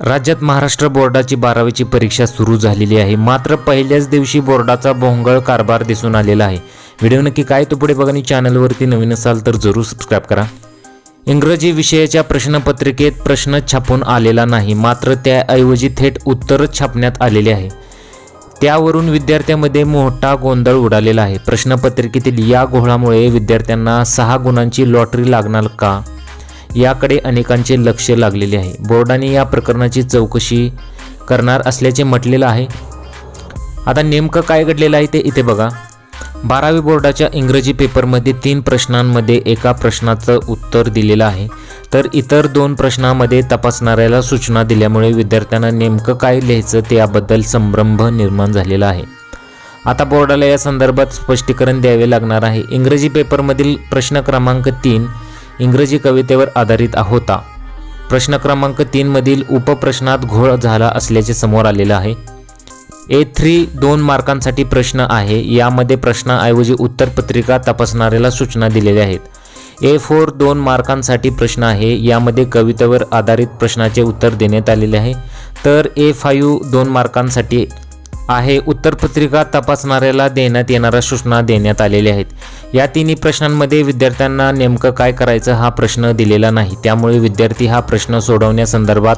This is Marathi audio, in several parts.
राज्यात महाराष्ट्र बोर्डाची बारावीची परीक्षा सुरू झालेली आहे. मात्र पहिल्याच दिवशी बोर्डाचा भोंगळ कारभार दिसून आलेला आहे. व्हिडिओ नक्की काय तो पुढे बघा आणि चॅनलवरती नवीन असाल तर जरूर सबस्क्राईब करा. इंग्रजी विषयाच्या प्रश्नपत्रिकेत प्रश्न छापून आलेला नाही मात्र त्याऐवजी थेट उत्तरच छापण्यात आलेले आहे. त्यावरून विद्यार्थ्यांमध्ये मोठा गोंधळ उडालेला आहे. प्रश्नपत्रिकेतील या घोळामुळे विद्यार्थ्यांना सहा गुणांची लॉटरी लागणार का? याकडे अनेकांचे लक्ष लागलेले आहे. बोर्डाने या प्रकरणाची चौकशी करणार असल्याचे म्हटलेलं आहे. आता नेमकं काय घडलेलं आहे ते इथे बघा. बारावी बोर्डाच्या इंग्रजी पेपरमध्ये तीन प्रश्नांमध्ये एका प्रश्नाचं उत्तर दिलेलं आहे. तर इतर दोन प्रश्नामध्ये तपासणाऱ्याला सूचना दिल्यामुळे विद्यार्थ्यांना नेमकं काय लिहायचं ते याबद्दल संभ्रम निर्माण झालेला आहे. आता बोर्डाला या संदर्भात स्पष्टीकरण द्यावे लागणार आहे. इंग्रजी पेपरमधील प्रश्न क्रमांक तीन इंग्रजी कवितेवर आधारित होता प्रश्न क्रमांक तीनमधील उपप्रश्नात घोळ झाला असल्याचे समोर आलेलं आहे. ए थ्री दोन मार्कांसाठी प्रश्न आहे यामध्ये प्रश्नाऐवजी उत्तरपत्रिका तपासणाऱ्याला सूचना दिलेल्या आहेत. ए फोर दोन मार्कांसाठी प्रश्न आहे यामध्ये कवितेवर आधारित प्रश्नाचे उत्तर देण्यात आलेले आहे. तर ए फाईव्ह दोन मार्कांसाठी आहे. उत्तरपत्रिका तपासणाऱ्याला देण्यात येणाऱ्या सूचना देण्यात आलेल्या आहेत. या तिन्ही प्रश्नांमध्ये विद्यार्थ्यांना नेमकं काय करायचं हा प्रश्न दिलेला नाही. त्यामुळे विद्यार्थी हा प्रश्न सोडवण्यासंदर्भात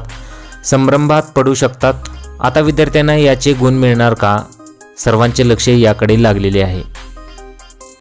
संभ्रमात पडू शकतात. आता विद्यार्थ्यांना याचे गुण मिळणार का? सर्वांचे लक्ष याकडे लागलेले आहे.